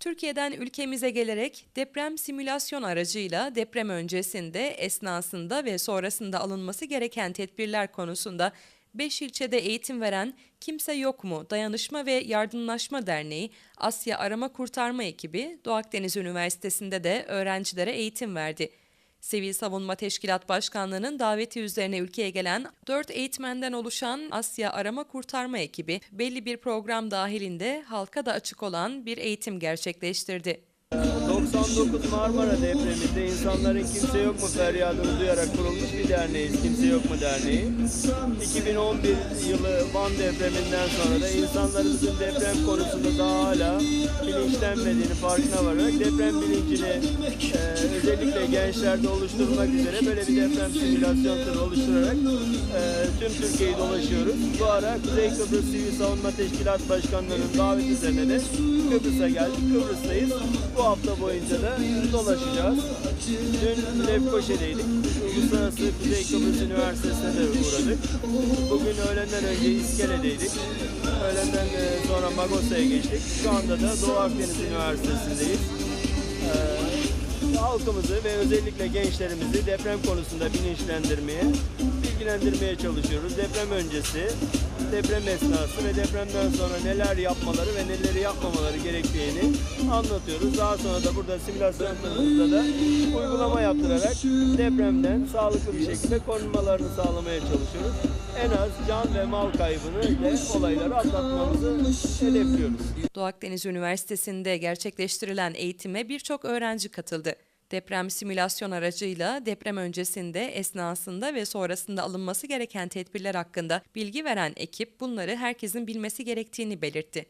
Türkiye'den ülkemize gelerek deprem simülasyon aracıyla deprem öncesinde, esnasında ve sonrasında alınması gereken tedbirler konusunda 5 ilçede eğitim veren Kimse Yok mu Dayanışma ve Yardımlaşma Derneği, Asya Arama Kurtarma Ekibi Doğu Akdeniz Üniversitesi'nde de öğrencilere eğitim verdi. Sivil Savunma Teşkilat Başkanlığı'nın daveti üzerine ülkeye gelen 4 eğitmenden oluşan Asya Arama Kurtarma Ekibi belli bir program dahilinde halka da açık olan bir eğitim gerçekleştirdi. 99 Marmara depreminde insanların kimse yok mu feryadını duyarak kurulmuş bir derneğiz. Kimse yok mu derneği. 2011 yılı Van depreminden sonra da insanlarımızın deprem konusunda daha hala bilinçlenmediğini farkına vararak deprem bilincini e, özellikle gençlerde oluşturmak üzere böyle bir deprem simülasyon oluşturarak e, tüm Türkiye'yi dolaşıyoruz. Bu ara Kuzey Kıbrıs Sivil Savunma Teşkilat Başkanlığı'nın daveti üzerine de Kıbrıs'a geldik. Kıbrıs'tayız. Bu hafta boyunca da dolaşacağız. Dün Lefkoşa'daydık. Uluslararası Kuzey Kıbrıs Üniversitesi'ne de uğradık. Bugün öğlenden önce İskele'deydik. Öğlenden e, sonra Magosa'ya geçtik. Şu anda da Doğu Akdeniz Üniversitesi'ndeyiz. Ee, halkımızı ve özellikle gençlerimizi deprem konusunda bilinçlendirmeye, bilgilendirmeye çalışıyoruz. Deprem öncesi, deprem esnası ve depremden sonra neler yapmaları ve neleri yapmamaları gerektiğini anlatıyoruz. Daha sonra da burada simülasyon turumuzda da uygulama yaptırarak depremden sağlıklı bir şekilde korunmalarını sağlamaya çalışıyoruz. En az can ve mal kaybını ve olayları atlatmamızı hedefliyoruz. Doğu Akdeniz Üniversitesi'nde gerçekleştirilen eğitime birçok öğrenci katıldı. Deprem simülasyon aracıyla deprem öncesinde, esnasında ve sonrasında alınması gereken tedbirler hakkında bilgi veren ekip bunları herkesin bilmesi gerektiğini belirtti.